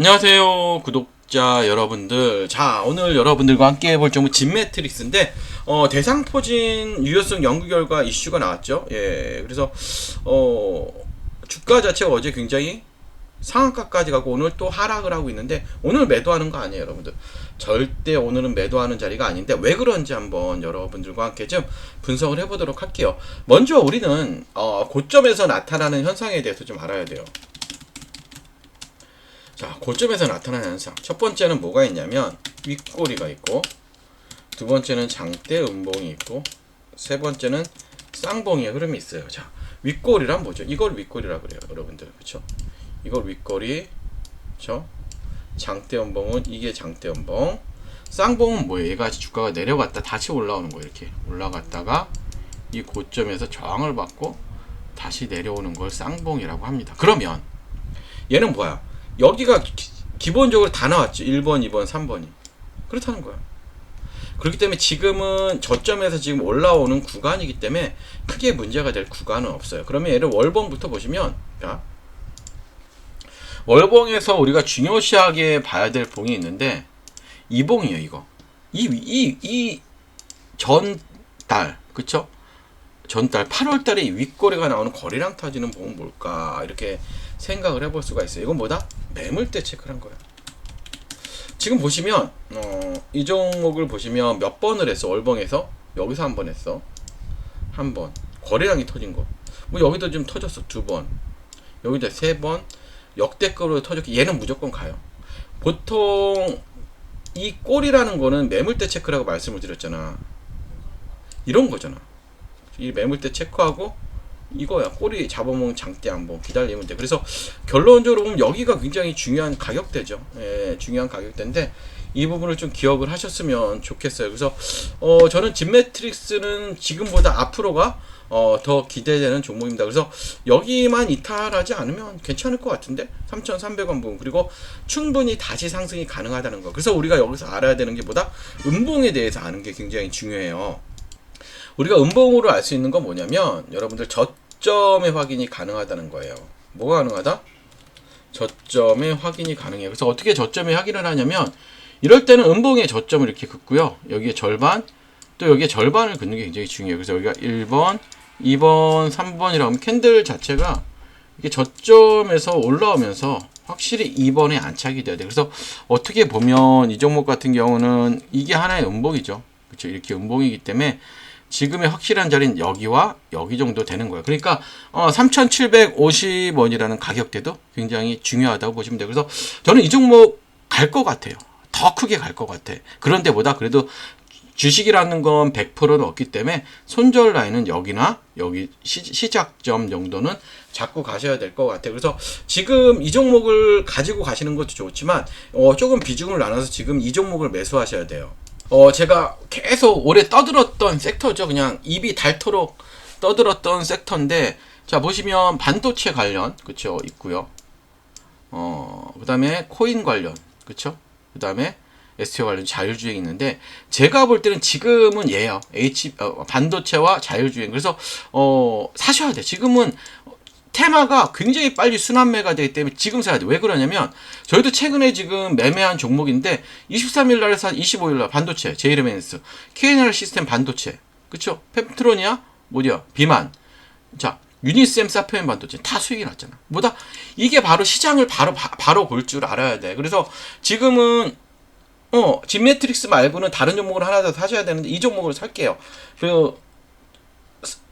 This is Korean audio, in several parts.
안녕하세요 구독자 여러분들. 자 오늘 여러분들과 함께 해볼 종목 진매트릭스인데 어, 대상포진 유효성 연구 결과 이슈가 나왔죠? 예 그래서 어, 주가 자체가 어제 굉장히 상한가까지 가고 오늘 또 하락을 하고 있는데 오늘 매도하는 거 아니에요 여러분들? 절대 오늘은 매도하는 자리가 아닌데 왜 그런지 한번 여러분들과 함께 좀 분석을 해보도록 할게요. 먼저 우리는 어, 고점에서 나타나는 현상에 대해서 좀 알아야 돼요 자, 고점에서 나타나는 현상. 첫 번째는 뭐가 있냐면 윗꼬리가 있고 두 번째는 장대 음봉이 있고 세 번째는 쌍봉의 흐름이 있어요. 자, 윗꼬리란 뭐죠? 이걸 윗꼬리라 그래요, 여러분들. 그렇죠? 이걸 윗꼬리. 그렇죠? 장대 음봉은 이게 장대 음봉. 쌍봉은 뭐예요? 얘가 주가가 내려갔다 다시 올라오는 거예요. 이렇게 올라갔다가 이 고점에서 저항을 받고 다시 내려오는 걸 쌍봉이라고 합니다. 그러면 얘는 뭐야? 여기가 기, 본적으로다 나왔죠. 1번, 2번, 3번이. 그렇다는 거야. 그렇기 때문에 지금은 저점에서 지금 올라오는 구간이기 때문에 크게 문제가 될 구간은 없어요. 그러면 얘를 월봉부터 보시면, 자, 월봉에서 우리가 중요시하게 봐야 될 봉이 있는데, 이 봉이에요, 이거. 이, 이, 이 전달, 그쵸? 전달, 8월 달에 윗거래가 나오는 거리랑 타지는 봉은 뭘까? 이렇게 생각을 해볼 수가 있어요. 이건 뭐다? 매물대 체크를 한 거예요. 지금 보시면 어, 이 종목을 보시면 몇 번을 했어? 월봉에서? 여기서 한 번 했어? 한 번. 거래량이 터진 거 뭐 여기도 좀 터졌어 두 번. 여기도 세 번. 역대급으로 터졌고 얘는 무조건 가요. 보통 이 꼴이라는 거는 매물대 체크라고 말씀을 드렸잖아. 이런 거잖아 이 매물대 체크하고 이거야. 꼬리 잡아먹은 장대 한번 기다리면 돼. 그래서 결론적으로 보면 여기가 굉장히 중요한 가격대죠. 예, 중요한 가격대인데 이 부분을 좀 기억을 하셨으면 좋겠어요. 그래서 어, 저는 진매트릭스는 지금보다 앞으로가 어, 더 기대되는 종목입니다. 그래서 여기만 이탈하지 않으면 괜찮을 것 같은데? 3,300원 부분. 그리고 충분히 다시 상승이 가능하다는 거. 그래서 우리가 여기서 알아야 되는 게 뭐다? 음봉에 대해서 아는 게 굉장히 중요해요 우리가 음봉으로 알 수 있는 건 뭐냐면 여러분들 저점의 확인이 가능하다는 거예요. 뭐가 가능하다? 저점의 확인이 가능해요. 그래서 어떻게 저점의 확인을 하냐면 이럴 때는 음봉의 저점을 이렇게 긋고요. 여기에 절반 또 여기에 절반을 긋는 게 굉장히 중요해요. 그래서 여기가 1번, 2번, 3번이라고 하면 캔들 자체가 이게 저점에서 올라오면서 확실히 2번에 안착이 돼야 돼요. 그래서 어떻게 보면 이 종목 같은 경우는 이게 하나의 음봉이죠. 그렇죠. 이렇게 음봉이기 때문에 지금의 확실한 자리는 여기와 여기 정도 되는 거예요. 그러니까 어, 3,750원이라는 가격대도 굉장히 중요하다고 보시면 돼요. 그래서 저는 이 종목 갈 것 같아요. 더 크게 갈 것 같아. 그런데보다 그래도 주식이라는 건 100%는 없기 때문에 손절 라인은 여기나 여기 시, 작점 정도는 잡고 가셔야 될 것 같아요. 그래서 지금 이 종목을 가지고 가시는 것도 좋지만 어, 조금 비중을 나눠서 지금 이 종목을 매수하셔야 돼요. 어, 제가 계속 오래 떠들었던 섹터죠. 그냥 입이 닳도록 떠들었던 섹터인데, 자, 보시면 반도체 관련, 그쵸, 있고요 어, 그 다음에 코인 관련, 그쵸? 그 다음에 STO 관련 자율주행 있는데, 제가 볼 때는 지금은 얘요. H, 어, 반도체와 자율주행. 그래서, 어, 사셔야 돼. 지금은 테마가 굉장히 빨리 순환매가 되기 때문에 지금 사야 돼. 왜 그러냐면 저희도 최근에 지금 매매한 종목인데 23일 날에 산 25일 날 반도체, 제이르멘스, KNR 시스템 반도체. 그쵸? 펩트로니아, 뭐냐? 비만. 자, 유니셈 사페인 반도체 다 수익이 났잖아. 뭐다? 이게 바로 시장을 바로 바, 로 볼 줄 알아야 돼. 그래서 지금은 어, 진매트릭스 말고는 다른 종목을 하나 더 사셔야 되는데 이 종목을 살게요. 그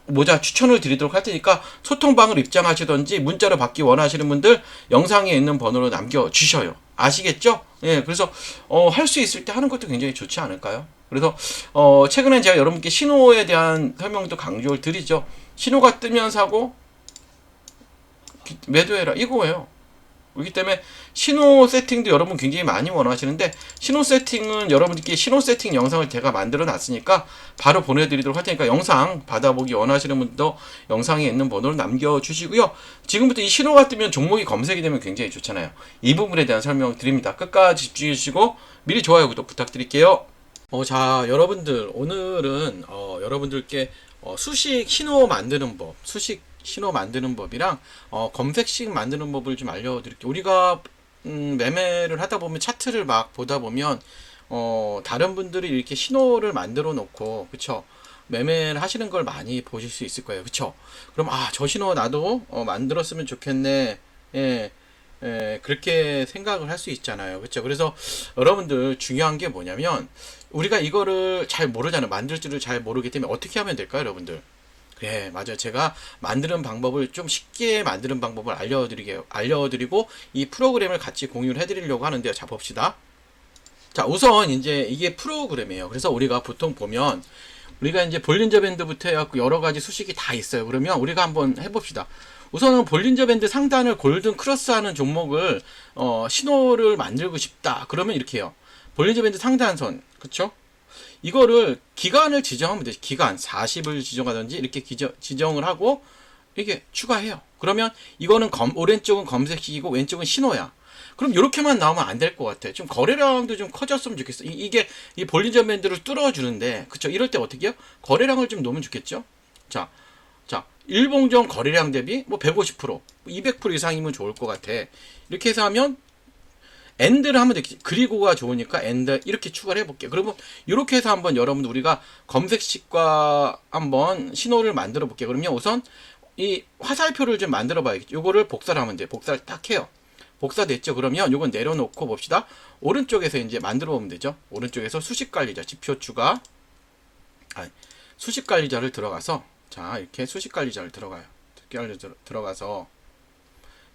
모자 추천을 드리도록 할 테니까 소통방을 입장하시던지 문자로 받기 원하시는 분들 영상에 있는 번호로 남겨 주셔요. 아시겠죠? 예, 그래서 어, 할 수 있을 때 하는 것도 굉장히 좋지 않을까요? 그래서 어, 최근에 제가 여러분께 신호에 대한 설명도 강조를 드리죠. 신호가 뜨면 사고 매도해라 이거예요. 그렇기 때문에 신호 세팅도 여러분 굉장히 많이 원하시는데 신호 세팅은 여러분께 신호 세팅 영상을 제가 만들어 놨으니까 바로 보내드리도록 할 테니까 영상 받아보기 원하시는 분도 영상에 있는 번호를 남겨주시고요. 지금부터 이 신호가 뜨면 종목이 검색이 되면 굉장히 좋잖아요. 이 부분에 대한 설명 드립니다. 끝까지 집중해 주시고 미리 좋아요 구독 부탁드릴게요. 어, 자 여러분들 오늘은 어, 여러분들께 어, 수식 신호 만드는 법, 수식 신호 만드는 법이랑 어, 검색식 만드는 법을 좀 알려드릴게요. 우리가 음, 매매를 하다 보면 차트를 막 보다 보면 어, 다른 분들이 이렇게 신호를 만들어 놓고 그쵸? 매매를 하시는 걸 많이 보실 수 있을 거예요. 그쵸? 그럼 아 저 신호 나도 어, 만들었으면 좋겠네. 예, 예, 그렇게 생각을 할 수 있잖아요. 그쵸? 그래서 여러분들 중요한 게 뭐냐면 우리가 이거를 잘 모르잖아요. 만들 줄을 잘 모르기 때문에 어떻게 하면 될까요 여러분들 그래 맞아요. 제가 만드는 방법을 좀 쉽게 만드는 방법을 알려드리게 알려드리고 이 프로그램을 같이 공유를 해드리려고 하는데요. 자 봅시다. 자 우선 이제 이게 프로그램이에요. 그래서 우리가 보통 보면 우리가 이제 볼린저 밴드부터 해갖고 여러 가지 수식이 다 있어요. 그러면 우리가 한번 해봅시다. 우선은 볼린저 밴드 상단을 골든 크로스 하는 종목을 어, 신호를 만들고 싶다. 그러면 이렇게 해요. 볼린저 밴드 상단선. 그쵸 이거를 기간을 지정하면 되지. 기간 40을 지정하든지 이렇게 기저, 지정을 하고 이렇게 추가해요. 그러면 이거는 검, 오른쪽은 검색식이고 왼쪽은 신호야. 그럼 이렇게만 나오면 안 될 것 같아. 좀 거래량도 좀 커졌으면 좋겠어. 이, 이게 이 볼린저 밴드를 뚫어주는데, 그쵸? 이럴 때 어떻게 해요? 거래량을 좀 놓으면 좋겠죠? 자, 자, 일봉정 거래량 대비 뭐 150%, 200% 이상이면 좋을 것 같아. 이렇게 해서 하면 엔드를 하면 되겠지. 그리고가 좋으니까 엔드 이렇게 추가를 해볼게요. 그러면 이렇게 해서 한번 여러분들 우리가 검색식과 한번 신호를 만들어 볼게요. 그러면 우선 이 화살표를 좀 만들어 봐야겠죠. 요거를 복사를 하면 돼요. 복사를 딱 해요. 복사됐죠. 그러면 요건 내려놓고 봅시다. 오른쪽에서 이제 만들어 보면 되죠. 오른쪽에서 수식 관리자 지표 추가 아니, 수식 관리자를 들어가서 자 이렇게 수식 관리자를 들어가요. 관리자 들어가서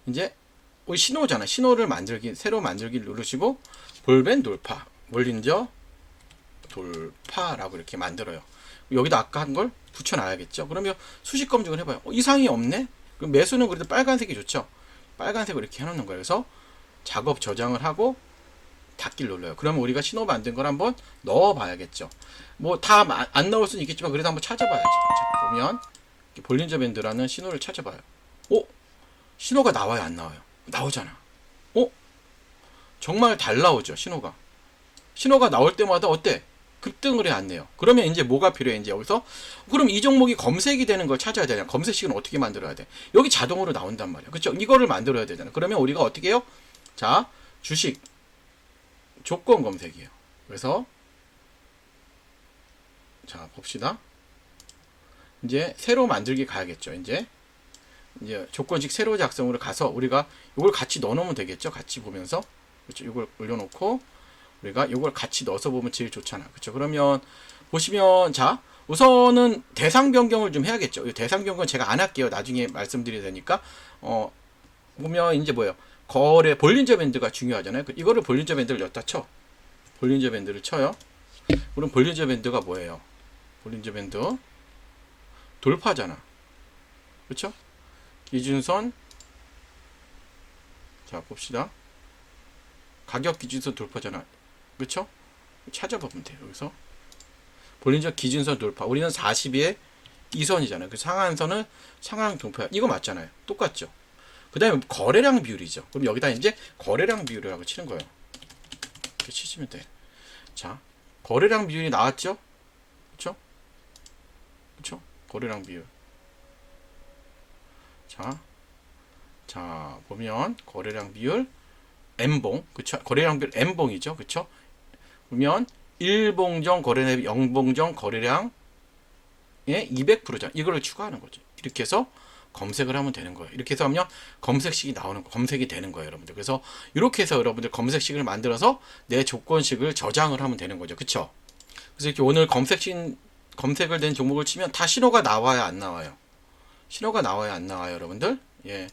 이제 신호잖아. 신호를 만들기, 새로 만들기 누르시고, 볼벤 돌파, 몰린저 돌파라고 이렇게 만들어요. 여기다 아까 한 걸 붙여놔야겠죠. 그러면 수식 검증을 해봐요. 어, 이상이 없네? 그럼 매수는 그래도 빨간색이 좋죠. 빨간색으로 이렇게 해놓는 거예요. 그래서 작업 저장을 하고 닫기를 눌러요. 그러면 우리가 신호 만든 걸 한번 넣어봐야겠죠. 뭐 다 안 넣을 수는 있겠지만 그래도 한번 찾아봐야지. 자, 보면 볼린저 밴드라는 신호를 찾아봐요. 오, 신호가 나와요, 안 나와요? 나오잖아. 어? 정말 잘 나오죠, 신호가. 신호가 나올 때마다 어때? 급등을 해안 내요. 그러면 이제 뭐가 필요해? 이제 여기서 그럼 이 종목이 검색이 되는 걸 찾아야 되잖아. 검색식은 어떻게 만들어야 돼? 여기 자동으로 나온단 말이야. 그렇죠? 이거를 만들어야 되잖아. 그러면 우리가 어떻게 해요? 자, 주식 조건 검색이에요. 그래서 자, 봅시다. 이제 새로 만들기 가야겠죠. 이제 이제 조건식 새로 작성으로 가서 우리가 이걸 같이 넣어놓으면 되겠죠. 같이 보면서 그렇죠. 이걸 올려놓고 우리가 이걸 같이 넣어서 보면 제일 좋잖아. 그렇죠. 그러면 보시면 자 우선은 대상 변경을 좀 해야겠죠. 이 대상 변경 제가 안 할게요. 나중에 말씀드려야 되니까 어 보면 이제 뭐예요. 거래 볼린저 밴드가 중요하잖아요. 그 이거를 볼린저 밴드를 여기다 쳐. 볼린저 밴드를 쳐요. 그럼 볼린저 밴드가 뭐예요? 볼린저 밴드 돌파잖아. 그렇죠? 기준선. 자 봅시다. 가격 기준선 돌파잖아 그쵸? 찾아보면 돼요 여기서. 볼린저 기준선 돌파. 우리는 40에 2선이잖아요. 그 상한선은 상한 돌파 이거 맞잖아요. 똑같죠? 그 다음에 거래량 비율이죠. 그럼 여기다 이제 거래량 비율이라고 치는 거예요. 이렇게 치시면 돼자 거래량 비율이 나왔죠? 그쵸? 그쵸? 거래량 비율 자, 자 보면 거래량 비율 M봉, 그쵸? 거래량 비율 M봉이죠, 그쵸? 그러면 1봉정 거래 대비 0봉정 거래량의 200%잖아. 이거를 추가하는 거죠. 이렇게 해서 검색을 하면 되는 거예요. 이렇게 해서 하면 검색식이 나오는 거, 검색이 되는 거예요, 여러분들. 그래서 이렇게 해서 여러분들 검색식을 만들어서 내 조건식을 저장을 하면 되는 거죠. 그쵸? 그래서 이렇게 오늘 검색식 검색을 된 종목을 치면 다 신호가 나와요, 안 나와요? 신호가 나와요 안 나와요 여러분들? 예.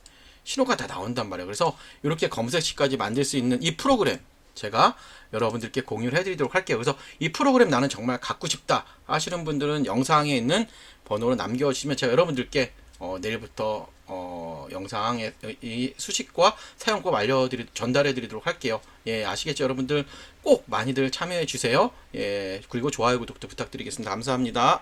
신호가 다 나온단 말이에요. 그래서 이렇게 검색식까지 만들 수 있는 이 프로그램 제가 여러분들께 공유를 해드리도록 할게요. 그래서 이 프로그램 나는 정말 갖고 싶다 하시는 분들은 영상에 있는 번호를 남겨주시면 제가 여러분들께 어, 내일부터 어, 영상에 이 수식과 사용법 알려드리 전달해 드리도록 할게요. 예 아시겠죠 여러분들? 꼭 많이들 참여해 주세요. 예 그리고 좋아요 구독도 부탁드리겠습니다. 감사합니다